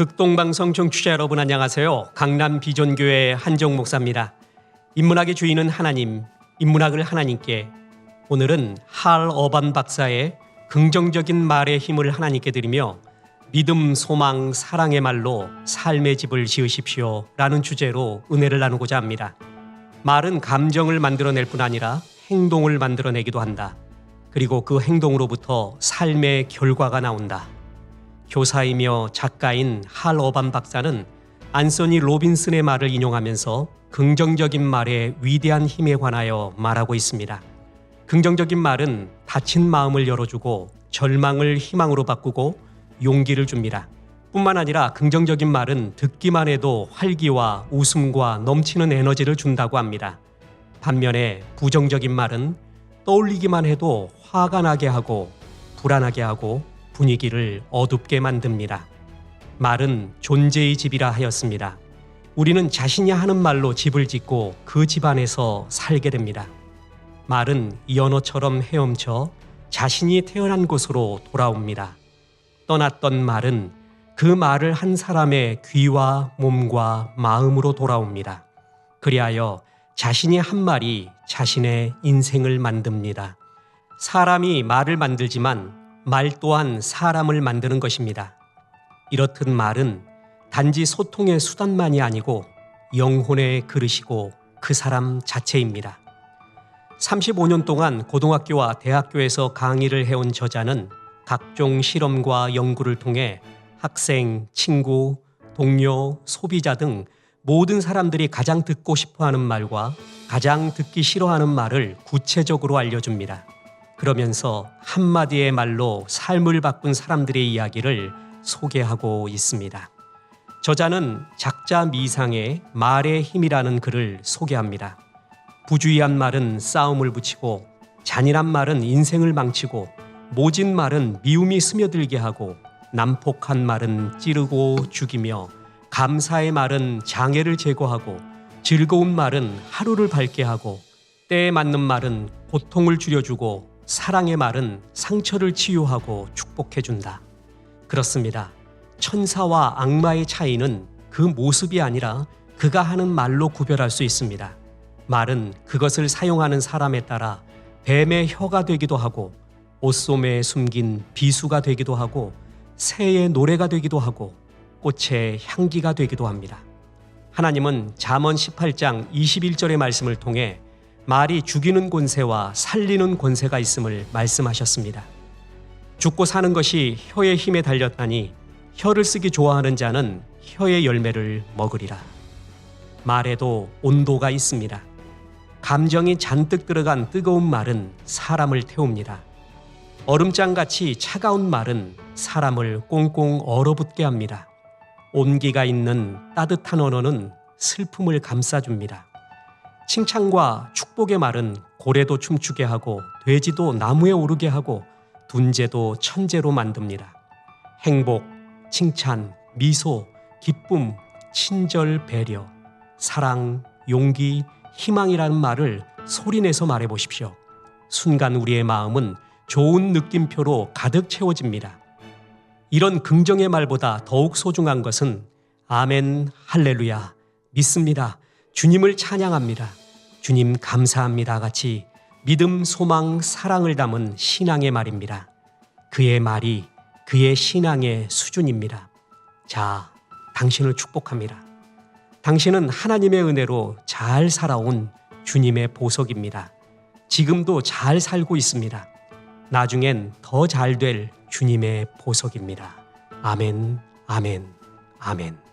극동방송 청취자 여러분 안녕하세요. 강남 비전교회 한정 목사입니다. 인문학의 주인은 하나님, 인문학을 하나님께 오늘은 할 어반 박사의 긍정적인 말의 힘을 하나님께 드리며 믿음, 소망, 사랑의 말로 삶의 집을 지으십시오 라는 주제로 은혜를 나누고자 합니다. 말은 감정을 만들어낼 뿐 아니라 행동을 만들어내기도 한다. 그리고 그 행동으로부터 삶의 결과가 나온다. 교사이며 작가인 할 어반 박사는 안소니 로빈슨의 말을 인용하면서 긍정적인 말의 위대한 힘에 관하여 말하고 있습니다. 긍정적인 말은 닫힌 마음을 열어주고 절망을 희망으로 바꾸고 용기를 줍니다. 뿐만 아니라 긍정적인 말은 듣기만 해도 활기와 웃음과 넘치는 에너지를 준다고 합니다. 반면에 부정적인 말은 떠올리기만 해도 화가 나게 하고 불안하게 하고 분위기를 어둡게 만듭니다. 말은 존재의 집이라 하였습니다. 우리는 자신이 하는 말로 집을 짓고 그 집 안에서 살게 됩니다. 말은 연어처럼 헤엄쳐 자신이 태어난 곳으로 돌아옵니다. 떠났던 말은 그 말을 한 사람의 귀와 몸과 마음으로 돌아옵니다. 그리하여 자신이 한 말이 자신의 인생을 만듭니다. 사람이 말을 만들지만 말 또한 사람을 만드는 것입니다. 이렇듯 말은 단지 소통의 수단만이 아니고 영혼의 그릇이고 그 사람 자체입니다. 35년 동안 고등학교와 대학교에서 강의를 해온 저자는 각종 실험과 연구를 통해 학생, 친구, 동료, 소비자 등 모든 사람들이 가장 듣고 싶어 하는 말과 가장 듣기 싫어하는 말을 구체적으로 알려줍니다. 그러면서 한마디의 말로 삶을 바꾼 사람들의 이야기를 소개하고 있습니다. 저자는 작자 미상의 말의 힘이라는 글을 소개합니다. 부주의한 말은 싸움을 붙이고 잔인한 말은 인생을 망치고 모진 말은 미움이 스며들게 하고 난폭한 말은 찌르고 죽이며 감사의 말은 장애를 제거하고 즐거운 말은 하루를 밝게 하고 때에 맞는 말은 고통을 줄여주고 사랑의 말은 상처를 치유하고 축복해준다. 그렇습니다. 천사와 악마의 차이는 그 모습이 아니라 그가 하는 말로 구별할 수 있습니다. 말은 그것을 사용하는 사람에 따라 뱀의 혀가 되기도 하고 옷소매에 숨긴 비수가 되기도 하고 새의 노래가 되기도 하고 꽃의 향기가 되기도 합니다. 하나님은 잠언 18장 21절의 말씀을 통해 말이 죽이는 권세와 살리는 권세가 있음을 말씀하셨습니다. 죽고 사는 것이 혀의 힘에 달렸다니 혀를 쓰기 좋아하는 자는 혀의 열매를 먹으리라. 말에도 온도가 있습니다. 감정이 잔뜩 들어간 뜨거운 말은 사람을 태웁니다. 얼음장같이 차가운 말은 사람을 꽁꽁 얼어붙게 합니다. 온기가 있는 따뜻한 언어는 슬픔을 감싸줍니다. 칭찬과 축복의 말은 고래도 춤추게 하고 돼지도 나무에 오르게 하고 둔재도 천재로 만듭니다. 행복, 칭찬, 미소, 기쁨, 친절, 배려, 사랑, 용기, 희망이라는 말을 소리내서 말해 보십시오. 순간 우리의 마음은 좋은 느낌표로 가득 채워집니다. 이런 긍정의 말보다 더욱 소중한 것은 아멘, 할렐루야, 믿습니다. 주님을 찬양합니다. 주님 감사합니다. 같이 믿음, 소망, 사랑을 담은 신앙의 말입니다. 그의 말이 그의 신앙의 수준입니다. 자, 당신을 축복합니다. 당신은 하나님의 은혜로 잘 살아온 주님의 보석입니다. 지금도 잘 살고 있습니다. 나중엔 더 잘 될 주님의 보석입니다. 아멘, 아멘, 아멘.